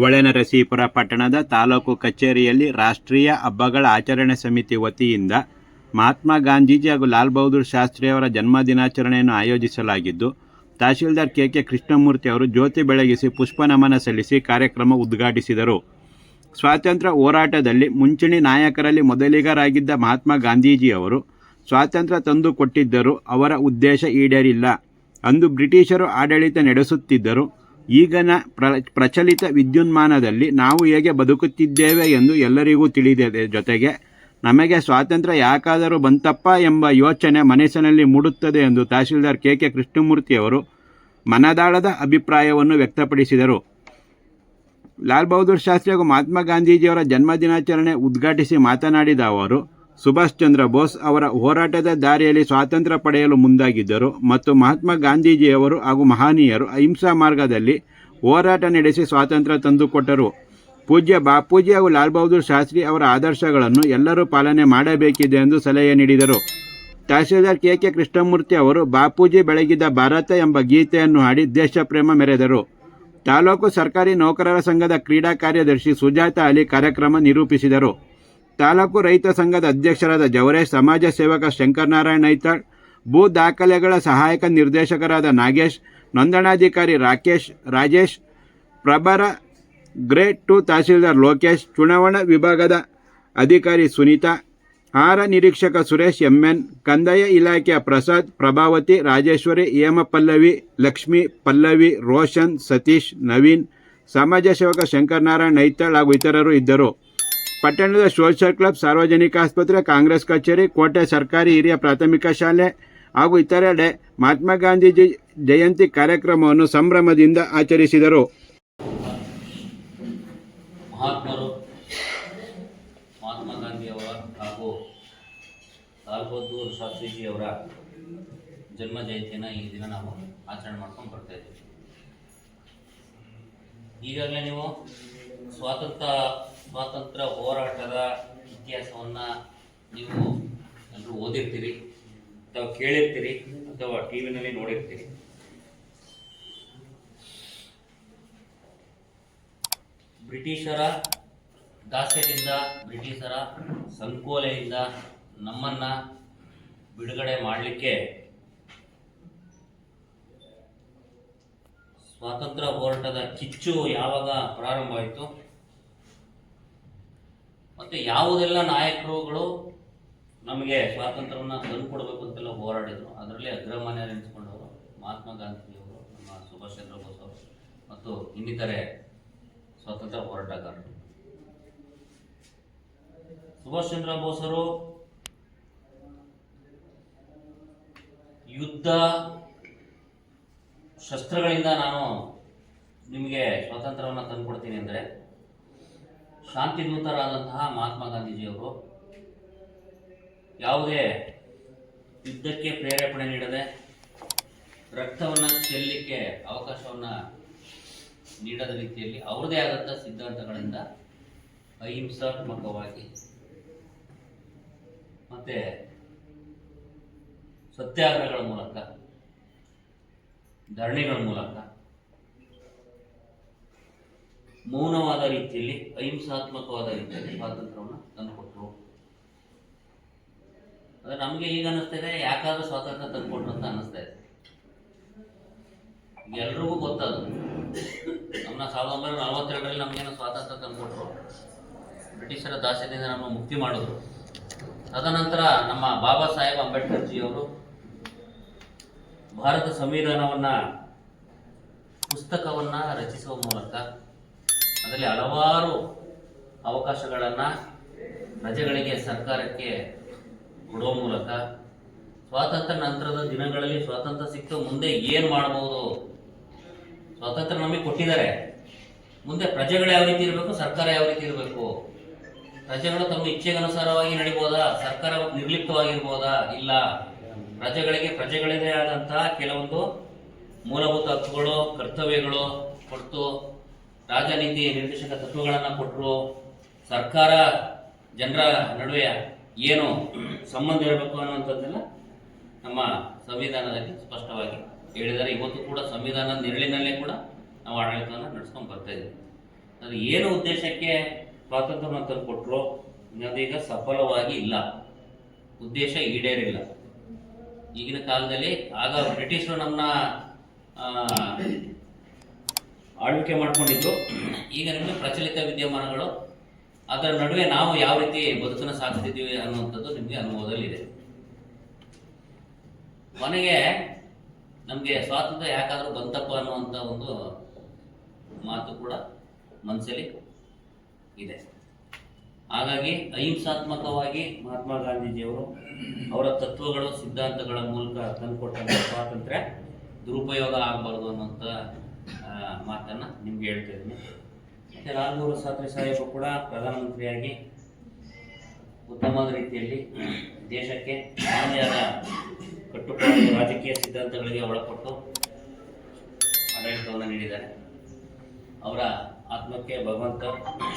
ಹೊಳೆನರಸೀಪುರ ಪಟ್ಟಣದ ತಾಲೂಕು ಕಚೇರಿಯಲ್ಲಿ ರಾಷ್ಟ್ರೀಯ ಹಬ್ಬಗಳ ಆಚರಣೆ ಸಮಿತಿ ವತಿಯಿಂದ ಮಹಾತ್ಮ ಗಾಂಧೀಜಿ ಹಾಗೂ ಲಾಲ್ ಬಹದ್ದೂರ್ ಶಾಸ್ತ್ರಿಯವರ ಜನ್ಮ ದಿನಾಚರಣೆಯನ್ನು ಆಯೋಜಿಸಲಾಗಿದ್ದು, ತಹಶೀಲ್ದಾರ್ ಕೆ ಕೆ ಕೃಷ್ಣಮೂರ್ತಿ ಅವರು ಜ್ಯೋತಿ ಬೆಳಗಿಸಿ ಪುಷ್ಪ ನಮನ ಸಲ್ಲಿಸಿ ಕಾರ್ಯಕ್ರಮ ಉದ್ಘಾಟಿಸಿದರು. ಸ್ವಾತಂತ್ರ್ಯ ಹೋರಾಟದಲ್ಲಿ ಮುಂಚೂಣಿ ನಾಯಕರಲ್ಲಿ ಮೊದಲಿಗರಾಗಿದ್ದ ಮಹಾತ್ಮ ಗಾಂಧೀಜಿಯವರು ಸ್ವಾತಂತ್ರ್ಯ ತಂದು ಕೊಟ್ಟಿದ್ದರೂ ಅವರ ಉದ್ದೇಶ ಈಡೇರಿಲ್ಲ. ಅಂದು ಬ್ರಿಟಿಷರು ಆಡಳಿತ ನಡೆಸುತ್ತಿದ್ದರು. ಈಗಿನ ಪ್ರ, ಪ್ರಚಲಿತ ವಿದ್ಯುನ್ಮಾನದಲ್ಲಿ ನಾವು ಹೇಗೆ ಬದುಕುತ್ತಿದ್ದೇವೆ ಎಂದು ಎಲ್ಲರಿಗೂ ತಿಳಿದಿದೆ ಜೊತೆಗೆ ನಮಗೆ ಸ್ವಾತಂತ್ರ್ಯ ಯಾಕಾದರೂ ಬಂತಪ್ಪ ಎಂಬ ಯೋಚನೆ ಮನಸ್ಸಿನಲ್ಲಿ ಮೂಡುತ್ತದೆ ಎಂದು ತಹಸೀಲ್ದಾರ್ ಕೆ ಕೆ ಕೃಷ್ಣಮೂರ್ತಿಯವರು ಮನದಾಳದ ಅಭಿಪ್ರಾಯವನ್ನು ವ್ಯಕ್ತಪಡಿಸಿದರು. ಲಾಲ್ ಬಹದ್ದೂರ್ ಶಾಸ್ತ್ರಿ ಹಾಗೂ ಮಹಾತ್ಮ ಗಾಂಧೀಜಿಯವರ ಜನ್ಮ ದಿನಾಚರಣೆ ಉದ್ಘಾಟಿಸಿ ಮಾತನಾಡಿದ ಅವರು ಸುಭಾಷ್ ಚಂದ್ರ ಬೋಸ್ ಅವರ ಹೋರಾಟದ ದಾರಿಯಲ್ಲಿ ಸ್ವಾತಂತ್ರ್ಯ ಪಡೆಯಲು ಮುಂದಾಗಿದ್ದರು ಮತ್ತು ಮಹಾತ್ಮ ಗಾಂಧೀಜಿಯವರು ಹಾಗೂ ಮಹನೀಯರು ಅಹಿಂಸಾ ಮಾರ್ಗದಲ್ಲಿ ಹೋರಾಟ ನಡೆಸಿ ಸ್ವಾತಂತ್ರ್ಯ ತಂದುಕೊಟ್ಟರು. ಪೂಜ್ಯ ಬಾಪೂಜಿ ಹಾಗೂ ಲಾಲ್ ಬಹದ್ದೂರ್ ಶಾಸ್ತ್ರಿ ಅವರ ಆದರ್ಶಗಳನ್ನು ಎಲ್ಲರೂ ಪಾಲನೆ ಮಾಡಬೇಕಿದೆ ಎಂದು ಸಲಹೆ ನೀಡಿದರು. ತಹಶೀಲ್ದಾರ್ ಕೆ. ಕೆ. ಕೃಷ್ಣಮೂರ್ತಿ ಅವರು ಬಾಪೂಜಿ ಬೆಳಗಿದ ಭಾರತ ಎಂಬ ಗೀತೆಯನ್ನು ಹಾಡಿ ದೇಶಪ್ರೇಮ ಮೆರೆದರು. ತಾಲೂಕು ಸರ್ಕಾರಿ ನೌಕರರ ಸಂಘದ ಕ್ರೀಡಾ ಕಾರ್ಯದರ್ಶಿ ಸುಜಾತ ಅಲಿ ಕಾರ್ಯಕ್ರಮ ನಿರೂಪಿಸಿದರು. ತಾಲೂಕು ರೈತ ಸಂಘದ ಅಧ್ಯಕ್ಷರಾದ ಜವರೇಶ್, ಸಮಾಜ ಸೇವಕ ಶಂಕರನಾರಾಯಣ ಐತಾಳ್, ಭೂ ದಾಖಲೆಗಳ ಸಹಾಯಕ ನಿರ್ದೇಶಕರಾದ ನಾಗೇಶ್, ನೋಂದಣಾಧಿಕಾರಿ ರಾಕೇಶ್, ರಾಜೇಶ್, ಪ್ರಭರ ಗ್ರೇಟ್ ಟು ತಹಸೀಲ್ದಾರ್ ಲೋಕೇಶ್, ಚುನಾವಣಾ ವಿಭಾಗದ ಅಧಿಕಾರಿ ಸುನೀತಾ, ಆಹಾರ ನಿರೀಕ್ಷಕ ಸುರೇಶ್ ಎಂಎನ್, ಕಂದಾಯ ಇಲಾಖೆಯ ಪ್ರಸಾದ್, ಪ್ರಭಾವತಿ, ರಾಜೇಶ್ವರಿ ಹೇಮಪಲ್ಲವಿ ಲಕ್ಷ್ಮಿ ಪಲ್ಲವಿ, ರೋಷನ್, ಸತೀಶ್, ನವೀನ್, ಸಮಾಜ ಸೇವಕ ಶಂಕರನಾರಾಯಣ ನೈತಾಳ್ ಹಾಗೂ ಇತರರು ಇದ್ದರು. ಪಟ್ಟಣದ ಸೋಷಿಯಲ್ ಕ್ಲಬ್, ಸಾರ್ವಜನಿಕ ಆಸ್ಪತ್ರೆ, ಕಾಂಗ್ರೆಸ್ ಕಚೇರಿ, ಕೋಟೆ ಸರ್ಕಾರಿ ಹಿರಿಯ ಪ್ರಾಥಮಿಕ ಶಾಲೆ ಹಾಗೂ ಇತರೆಡೆ ಮಹಾತ್ಮ ಗಾಂಧೀಜಿ ಜಯಂತಿ ಕಾರ್ಯಕ್ರಮವನ್ನು ಸಂಭ್ರಮದಿಂದ ಆಚರಿಸಿದರು. ಮಹಾತ್ಮರು, ಮಹಾತ್ಮ ಗಾಂಧಿಯವರ ಹಾಗೂ ಲಾಲ್ ಬಹದ್ದೂರ್ ಶಾಸ್ತ್ರಿಜಿಯವರ ಜನ್ಮ ಜಯಂತಿಯನ್ನು ಈ ದಿನ ನಾವು ಆಚರಣೆ ಮಾಡ್ಕೊಂಡು ಬರ್ತಾ ಇದ್ದೀವಿ. ಈಗಾಗಲೇ ನೀವು ಸ್ವಾತಂತ್ರ್ಯ ಸ್ವಾತಂತ್ರ್ಯ ಹೋರಾಟದ ಇತಿಹಾಸವನ್ನ ನೀವು ಎಲ್ಲರೂ ಓದಿರ್ತೀರಿ, ಅಥವಾ ಕೇಳಿರ್ತೀರಿ, ಅಥವಾ ಟಿವಿನಲ್ಲಿ ನೋಡಿರ್ತೀರಿ? ಬ್ರಿಟಿಷರ ದಾಸ್ಯದಿಂದ, ಬ್ರಿಟಿಷರ ಸಂಕೋಲೆಯಿಂದ ನಮ್ಮನ್ನ ಬಿಡುಗಡೆ ಮಾಡಲಿಕ್ಕೆ ಸ್ವಾತಂತ್ರ್ಯ ಹೋರಾಟದ ಕಿಚ್ಚು ಯಾವಾಗ ಪ್ರಾರಂಭ ಆಯಿತು ಮತ್ತು ಯಾವುದೆಲ್ಲ ನಾಯಕರುಗಳು ನಮಗೆ ಸ್ವಾತಂತ್ರ್ಯವನ್ನು ತಂದುಕೊಡ್ಬೇಕು ಅಂತೆಲ್ಲ ಹೋರಾಡಿದರು. ಅದರಲ್ಲಿ ಅಗ್ರಮಾನ್ಯರೆನಿಸ್ಕೊಂಡವರು ಮಹಾತ್ಮ ಗಾಂಧೀಜಿಯವರು, ನಮ್ಮ ಸುಭಾಷ್ ಚಂದ್ರ ಬೋಸ್ ಅವರು ಮತ್ತು ಇನ್ನಿತರೆ ಸ್ವಾತಂತ್ರ್ಯ ಹೋರಾಟಗಾರರು. ಸುಭಾಷ್ ಚಂದ್ರ ಬೋಸರು ಯುದ್ಧ ಶಸ್ತ್ರಗಳಿಂದ ನಾನು ನಿಮಗೆ ಸ್ವಾತಂತ್ರ್ಯವನ್ನು ತಂದುಕೊಡ್ತೀನಿ ಅಂದರೆ ಶಾಂತಿದೂತರಾದಂತಹ ಮಹಾತ್ಮ ಗಾಂಧೀಜಿಯವರು ಯಾವುದೇ ಯುದ್ಧಕ್ಕೆ ಪ್ರೇರೇಪಣೆ ನೀಡದೆ ರಕ್ತವನ್ನು ಚೆಲ್ಲಲಿಕ್ಕೆ ಅವಕಾಶವನ್ನು ನೀಡದ ರೀತಿಯಲ್ಲಿ ಅವ್ರದೇ ಆದಂಥ ಸಿದ್ಧಾಂತಗಳಿಂದ ಅಹಿಂಸಾತ್ಮಕವಾಗಿ ಮತ್ತು ಸತ್ಯಾಗ್ರಹಗಳ ಮೂಲಕ ಧರಣಿಗಳ ಮೂಲಕ ಮೌನವಾದ ರೀತಿಯಲ್ಲಿ, ಅಹಿಂಸಾತ್ಮಕವಾದ ರೀತಿಯಲ್ಲಿ ಸ್ವಾತಂತ್ರ್ಯವನ್ನು ತಂದುಕೊಟ್ರು ಅದು ನಮಗೆ ಈಗ ಅನ್ನಿಸ್ತಾ ಇದೆ, ಯಾಕಾದ್ರೂ ಸ್ವಾತಂತ್ರ್ಯ ತಂದುಕೊಟ್ರು ಅಂತ ಅನ್ನಿಸ್ತಾ ಇದೆ. ಎಲ್ರಿಗೂ ಗೊತ್ತದು. ನಮ್ಮನ್ನ ಸಾವಿರದ ಒಂಬೈನೂರ ನಲವತ್ತೆರಡರಲ್ಲಿ ನಮಗೇನು ಸ್ವಾತಂತ್ರ್ಯ ತಂದುಕೊಟ್ರು ಬ್ರಿಟಿಷರ ದಾಸ್ಯದಿಂದ ನಮ್ಮ ಮುಕ್ತಿ ಮಾಡಿದ್ರು. ತದನಂತರ ನಮ್ಮ ಬಾಬಾ ಸಾಹೇಬ್ ಅಂಬೇಡ್ಕರ್ ಜಿಯವರು ಭಾರತ ಸಂವಿಧಾನವನ್ನ ಪುಸ್ತಕವನ್ನ ರಚಿಸುವ ಮೂಲಕ ಅದರಲ್ಲಿ ಹಲವಾರು ಅವಕಾಶಗಳನ್ನು ಪ್ರಜೆಗಳಿಗೆ ಸರ್ಕಾರಕ್ಕೆ ಕೊಡುವ ಮೂಲಕ ಸ್ವಾತಂತ್ರ್ಯ ನಂತರದ ದಿನಗಳಲ್ಲಿ ಸ್ವಾತಂತ್ರ್ಯ ಸಿಕ್ತು ಮುಂದೆ ಏನು ಮಾಡಬಹುದು ಸ್ವಾತಂತ್ರ್ಯ ನಮಗೆ ಕೊಟ್ಟಿದ್ದಾರೆ. ಮುಂದೆ ಪ್ರಜೆಗಳು ಯಾವ ರೀತಿ ಇರಬೇಕು, ಸರ್ಕಾರ ಯಾವ ರೀತಿ ಇರಬೇಕು? ಪ್ರಜೆಗಳು ತಮ್ಮ ಇಚ್ಛೆಗನುಸಾರವಾಗಿ ನಡಿಬೋದಾ? ಸರ್ಕಾರ ನಿರ್ಲಿಪ್ತವಾಗಿರ್ಬೋದಾ? ಇಲ್ಲ. ಪ್ರಜೆಗಳಿಗೆ ಪ್ರಜೆಗಳದೇ ಆದಂತಹ ಕೆಲವೊಂದು ಮೂಲಭೂತ ಹಕ್ಕುಗಳು, ಕರ್ತವ್ಯಗಳು ಕೊಟ್ಟು ರಾಜನೀತಿ ನಿರ್ದೇಶಕ ತತ್ವಗಳನ್ನು ಕೊಟ್ಟರು ಸರ್ಕಾರ ಜನರ ನಡುವೆ ಏನು ಸಂಬಂಧ ಇರಬೇಕು ಅನ್ನುವಂಥದ್ದೆಲ್ಲ ನಮ್ಮ ಸಂವಿಧಾನದಲ್ಲಿ ಸ್ಪಷ್ಟವಾಗಿ ಹೇಳಿದ್ದಾರೆ. ಇವತ್ತು ಕೂಡ ಸಂವಿಧಾನದ ನೆರಳಿನಲ್ಲೇ ಕೂಡ ನಾವು ಆಡಳಿತವನ್ನು ನಡೆಸ್ಕೊಂಡು ಬರ್ತಾ ಇದ್ದೀವಿ. ಅದು ಏನು ಉದ್ದೇಶಕ್ಕೆ ಸ್ವಾತಂತ್ರ್ಯವನ್ನು ತಂದು ಕೊಟ್ಟರು ಅದೀಗ ಸಫಲವಾಗಿ ಇಲ್ಲ. ಉದ್ದೇಶ ಈಡೇರಿಲ್ಲ. ಈಗಿನ ಕಾಲದಲ್ಲಿ ಆಗ ಬ್ರಿಟಿಷರು ನಮ್ಮನ್ನ ಆಳ್ವಿಕೆ ಮಾಡಿಕೊಂಡಿದ್ದು. ಈಗ ನಿಮಗೆ ಪ್ರಚಲಿತ ವಿದ್ಯಮಾನಗಳು, ಅದರ ನಡುವೆ ನಾವು ಯಾವ ರೀತಿ ಬದುಕನ್ನು ಸಾಗಿಸ್ತಿದ್ದೀವಿ ಅನ್ನುವಂಥದ್ದು ನಿಮಗೆ ಅನುಭವದಲ್ಲಿದೆ ಕೊನೆಗೆ ನಮಗೆ ಸ್ವಾತಂತ್ರ್ಯ ಯಾಕಾದರೂ ಬಂತಪ್ಪ ಅನ್ನುವಂಥ ಒಂದು ಮಾತು ಕೂಡ ಮನಸ್ಸಲ್ಲಿ ಇದೆ. ಹಾಗಾಗಿ ಅಹಿಂಸಾತ್ಮಕವಾಗಿ ಮಹಾತ್ಮ ಗಾಂಧೀಜಿಯವರು ಅವರ ತತ್ವಗಳು, ಸಿದ್ಧಾಂತಗಳ ಮೂಲಕ ತಂದುಕೊಟ್ಟಂಥ ಸ್ವಾತಂತ್ರ್ಯ ದುರುಪಯೋಗ ಆಗಬಾರ್ದು ಅನ್ನುವಂಥ ಮಾತನ್ನ ನಿಮ್ಗೆ ಹೇಳ್ತಾ ಇದ್ದೀನಿ. ಮತ್ತೆ ಲಾಲ್ ಬಹದ್ದೂರ್ ಶಾಸ್ತ್ರಿ ಸಾಹೇಬರು ಕೂಡ ಪ್ರಧಾನಮಂತ್ರಿಯಾಗಿ ಉತ್ತಮವಾದ ರೀತಿಯಲ್ಲಿ ದೇಶಕ್ಕೆ ಆದ ಕಟ್ಟುಪಾಡು ರಾಜಕೀಯ ಸಿದ್ಧಾಂತಗಳಿಗೆ ಒಳಪಟ್ಟು ಆಡಳಿತವನ್ನು ನೀಡಿದ್ದಾರೆ. ಅವರ ಆತ್ಮಕ್ಕೆ ಭಗವಂತ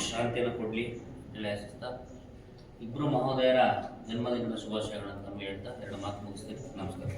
ಶಾಂತಿಯನ್ನು ಕೊಡಲಿ ಹೇಳಿ ಇಬ್ಬರು ಮಹೋದಯರ ಜನ್ಮದಿನದ ಶುಭಾಶಯಗಳನ್ನು ತಮ್ಮ ಹೇಳ್ತಾ ಎರಡು ಮಾತು ಮುಗಿಸ್ತೀನಿ. ನಮಸ್ಕಾರ.